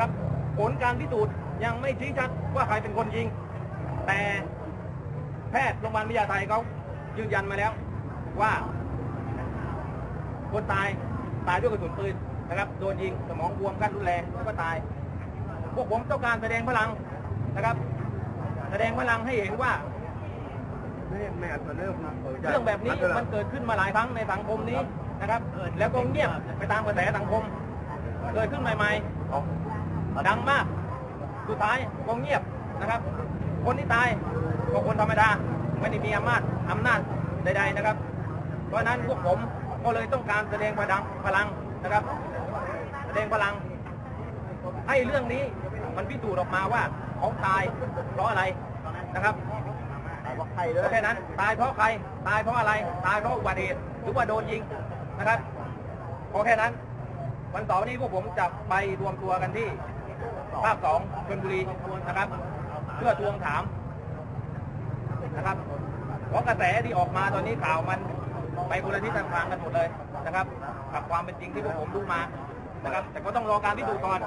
นะครับ ผลการพิสูจน์ยังไม่ชี้ชัดว่าใครเป็นคนยิง แต่แพทย์โรงพยาบาลวิทยาไทยเขายืนยันมาแล้วว่าคนตายตายด้วยกระสุนปืนนะครับ โดนยิงสมองบวมขั้นรุนแรงแล้วก็ตาย พวกผมต้องการแสดงพลังนะครับ แสดงพลังให้เห็นว่าเรื่องแบบนี้มันเกิดขึ้นมาหลายครั้งในสังคมนี้นะครับ แล้วก็เงียบไปตามกระแสสังคม เกิดขึ้นใหม่ๆ ดังมาก สุดท้ายก็เงียบนะครับ คนที่ตายก็คนธรรมดาไม่ได้มีอำนาจอำนาจใด ๆนะครับ เพราะฉะนั้นพวกผมก็เลยต้องการแสดงพลังพลังนะครับ แสดงพลัง ให้เรื่องนี้มันพิสูจน์ออกมาว่าเขาตายเพราะอะไรนะครับก็แค่นั้นตายเพราะใคร ตายเพราะอะไร ตายเพราะอุบัติเหตุหรือว่าโดนยิงนะครับพอแค่นั้น วันเสาร์นี้พวกผมจะไปรวมตัวกันที่ ภาคสองชนบุรีนะครับ เพื่อทวงถามนะครับเพราะกระแสที่ออกมาตอนนี้ข่าวมันไปคนละทิศทางกันหมดเลยนะครับ กับความเป็นจริงที่พวกผมรู้มานะครับ แต่ก็ต้องรอการพิสูจน์ก่อน